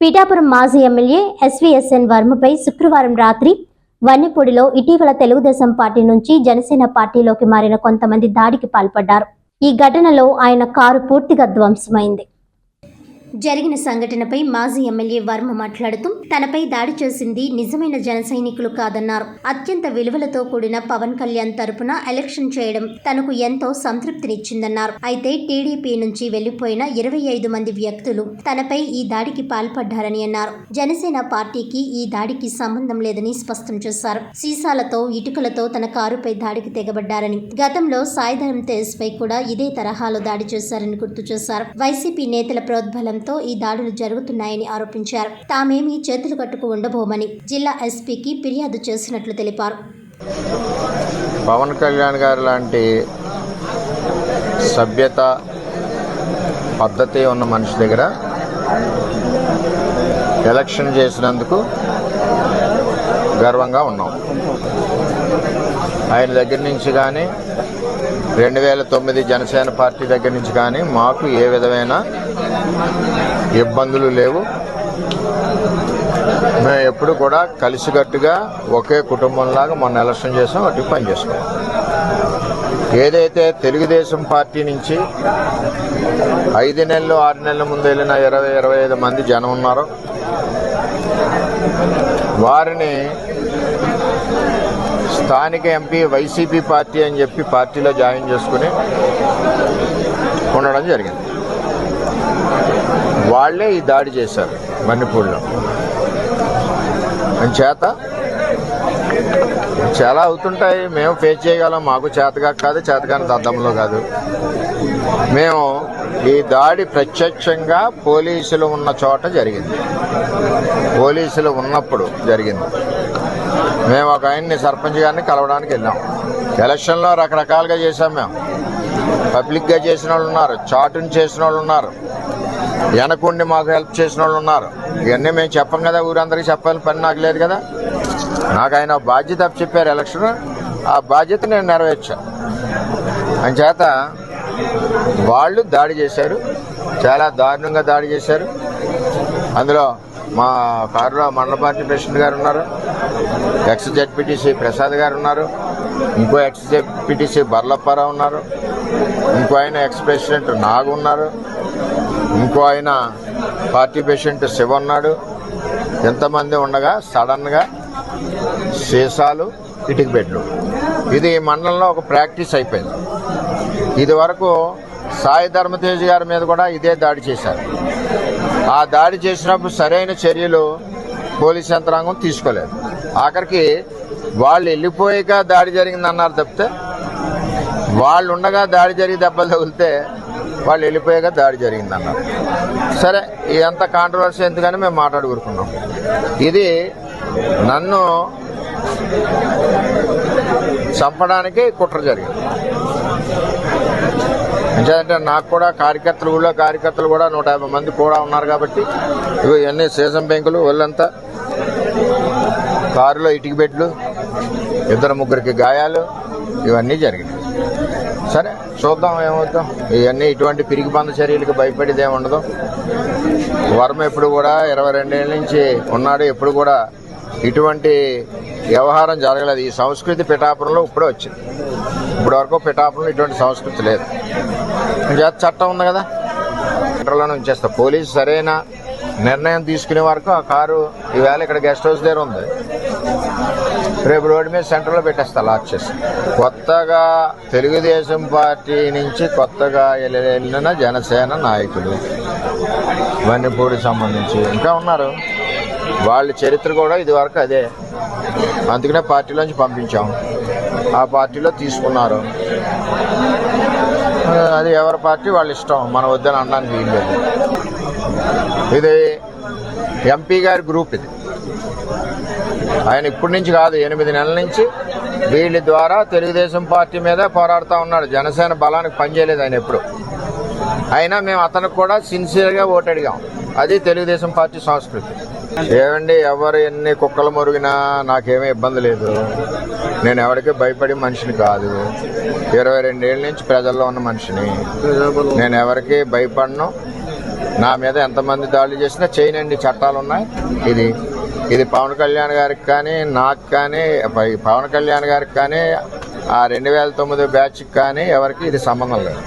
పీఠాపురం మాజీ MLA SVSN వర్మపై శుక్రవారం రాత్రి వన్నెపూడిలో ఇటీవల తెలుగుదేశం పార్టీ నుంచి జనసేన పార్టీలోకి మారిన కొంతమంది దాడికి పాల్పడ్డారు. ఈ ఘటనలో ఆయన కారు పూర్తిగా ధ్వంసమైంది. జరిగిన సంఘటనపై మాజీ ఎమ్మెల్యే వర్మ మాట్లాడుతూ తనపై దాడి చేసింది నిజమైన జన సైనికులు కాదన్నారు. అత్యంత విలువలతో కూడిన పవన్ కళ్యాణ్ తరపున ఎలక్షన్ చేయడం తనకు ఎంతో సంతృప్తినిచ్చిందన్నారు. అయితే టీడీపీ నుంచి వెళ్ళిపోయిన ఇరవై ఐదు మంది వ్యక్తులు తనపై ఈ దాడికి పాల్పడ్డారని అన్నారు. జనసేన పార్టీకి ఈ దాడికి సంబంధం లేదని స్పష్టం చేశారు. సీసాలతో ఇటుకలతో తన కారుపై దాడికి తెగబడ్డారని. గతంలో సాయిధరం తేజ్పై కూడా ఇదే తరహాలో దాడి చేశారని గుర్తు చేశారు. వైసీపీ నేతల ప్రోద్బలంతో ఈ దాడులు జరుగుతున్నాయని ఆరోపించారు. తామేమీ చేతులు కట్టుకు ఉండబోమని జిల్లా ఎస్పీకి ఫిర్యాదు చేసినట్లు తెలిపారు. పవన్ కళ్యాణ్ గారు లాంటి సభ్యత పద్ధతి ఉన్న మనిషి దగ్గర ఎలక్షన్ చేసినందుకు గర్వంగా ఉన్నాం. ఆయన దగ్గర నుంచి కానీ రెండు వేల తొమ్మిది జనసేన పార్టీ దగ్గర నుంచి కానీ మాకు ఏ విధమైన ఇబ్బందులు లేవు. మేము ఎప్పుడు కూడా కలిసికట్టుగా ఒకే కుటుంబంలాగా మొన్న ఎలక్షన్ చేసాం అటు పని చేసుకున్నాం. ఏదైతే తెలుగుదేశం పార్టీ నుంచి ఐదు నెలలు ఆరు నెలల ముందు వెళ్ళిన ఇరవై ఇరవై ఐదు మంది జనం ఉన్నారు వారిని స్థానిక ఎంపీ వైసీపీ పార్టీ అని చెప్పి పార్టీలో జాయిన్ చేసుకుని ఉండడం జరిగింది. వాళ్ళే ఈ దాడి చేశారు మణిపూర్లో. చేత చాలా అవుతుంటాయి. మేము ఫేస్ చేయగలం. మాకు చేతగా కాదు చేతగాని దద్దంలో కాదు. మేము ఈ దాడి ప్రత్యక్షంగా పోలీసులు ఉన్న చోట జరిగింది. పోలీసులు ఉన్నప్పుడు జరిగింది. మేము ఒక ఆయన్ని సర్పంచ్ గారిని కలవడానికి వెళ్ళాం. ఎలక్షన్లో రకరకాలుగా చేశాం మేము. పబ్లిక్గా చేసిన వాళ్ళు ఉన్నారు. చాటుని చేసిన వాళ్ళు ఉన్నారు. వెనకుండి మాకు హెల్ప్ చేసిన వాళ్ళు ఉన్నారు. ఇవన్నీ మేము చెప్పం కదా ఊరందరికీ చెప్పాలని పని నాకు లేదు కదా. నాకు ఆయన బాధ్యత చెప్పారు ఎలక్షన్ ఆ బాధ్యత నేను నెరవేర్చా. అంచేత వాళ్ళు దాడి చేశారు. చాలా దారుణంగా దాడి చేశారు. అందులో మా కారులో మండల పార్టీ ప్రెసిడెంట్ గారు ఉన్నారు. ఎక్స్ జడ్పీటీసీ ప్రసాద్ గారు ఉన్నారు. ఇంకో ఎక్స్ జడ్పీటీసీ బర్లప్పారావు ఉన్నారు. ఇంకో ఆయన ఎక్స్ ప్రెసిడెంట్ నాగు ఉన్నారు. ఇంకో ఆయన పార్టీ ప్రెసిడెంట్ శివ ఉన్నాడు. ఎంతమంది ఉండగా సడన్గా సీసాలు ఇటుకు పెట్టు ఇది మండలంలో ఒక ప్రాక్టీస్ అయిపోయింది. ఇది వరకు సాయి ధర్మతేజ్ గారి మీద కూడా ఇదే దాడి చేశారు. ఆ దాడి చేసినప్పుడు సరైన చర్యలు పోలీస్ యంత్రాంగం తీసుకోలేదు. ఆఖరికి వాళ్ళు వెళ్ళిపోయాక దాడి జరిగింది అన్నారు తప్పితే వాళ్ళు ఉండగా దాడి జరిగి దెబ్బలు తగిలితే వాళ్ళు వెళ్ళిపోయాక దాడి జరిగింది అన్నారు సరే ఇదంతా కాంట్రవర్సీ ఎందుకని మేము మాట్లాడుకుంటున్నాం. ఇది నన్ను చంపడానికి కుట్ర జరిగింది. అంటే నాకు కూడా కార్యకర్తలు ఊళ్ళో కార్యకర్తలు కూడా నూట యాభై మంది కూడా ఉన్నారు కాబట్టి ఇవి ఇవన్నీ సీసం బ్యాంకులు వాళ్ళంతా కారులో ఇటుక బెడ్లు ఇద్దరు ముగ్గురికి గాయాలు ఇవన్నీ జరిగినాయి. సరే చూద్దాం ఏమవుతాం ఇవన్నీ ఇటువంటి పిరిగి బంద చర్యలకు భయపడేది ఏమి ఉండదు వర్మ ఎప్పుడు కూడా ఇరవై రెండేళ్ళ నుంచి ఉన్నాడు ఎప్పుడు కూడా ఇటువంటి వ్యవహారం జరగలేదు ఈ సంస్కృతి పిఠాపురంలో ఇప్పుడే వచ్చింది ఇప్పటి వరకు పిఠాపురంలో ఇటువంటి సంస్కృతి లేదు చట్టం ఉంది కదా సెంటర్లోనే ఉంచేస్తా పోలీసు సరైన నిర్ణయం తీసుకునే వరకు ఆ కారు ఈవేళ ఇక్కడ గెస్ట్ హౌస్ దగ్గర ఉంది రేపు రోడ్డు మీద సెంటర్లో పెట్టేస్తా లాక్ చేసి కొత్తగా తెలుగుదేశం పార్టీ నుంచి కొత్తగా వెళ్ళిన జనసేన నాయకులు వన్నిపూడికి సంబంధించి ఇంకా ఉన్నారు వాళ్ళ చరిత్ర కూడా ఇది వరకు అదే. అందుకనే పార్టీలోంచి పంపించాం. ఆ పార్టీలో తీసుకున్నారు. అది ఎవరి పార్టీ? వాళ్ళ ఇష్టం. మన వద్దని అనడానికి వీళ్ళు ఇది ఎంపీ గారి గ్రూప్ ఇది. ఆయన ఇప్పటి నుంచి కాదు ఎనిమిది నెలల నుంచి వీళ్ళ ద్వారా తెలుగుదేశం పార్టీ మీద పోరాడుతూ ఉన్నాడు. జనసేన బలానికి పనిచేయలేదు ఆయన ఎప్పుడు. అయినా మేము అతనికి కూడా సిన్సియర్గా ఓటు అడిగాం. అది తెలుగుదేశం పార్టీ సంస్కృతి. ఏమండి ఎవరు ఎన్ని కుక్కలు మురిగినా నాకేమీ ఇబ్బంది లేదు. నేను ఎవరికి భయపడే మనిషిని కాదు. ఇరవై రెండేళ్ళ నుంచి ప్రజల్లో ఉన్న మనిషిని. నేను ఎవరికి భయపడను. నా మీద ఎంతమంది దాడులు చేసినా చేయనండి చట్టాలు ఉన్నాయి. ఇది ఇది పవన్ కళ్యాణ్ గారికి కానీ నాకు కానీ పవన్ కళ్యాణ్ గారికి కానీ ఆ రెండు వేల తొమ్మిది బ్యాచ్కి కానీ ఎవరికి ఇది సంబంధం లేదు.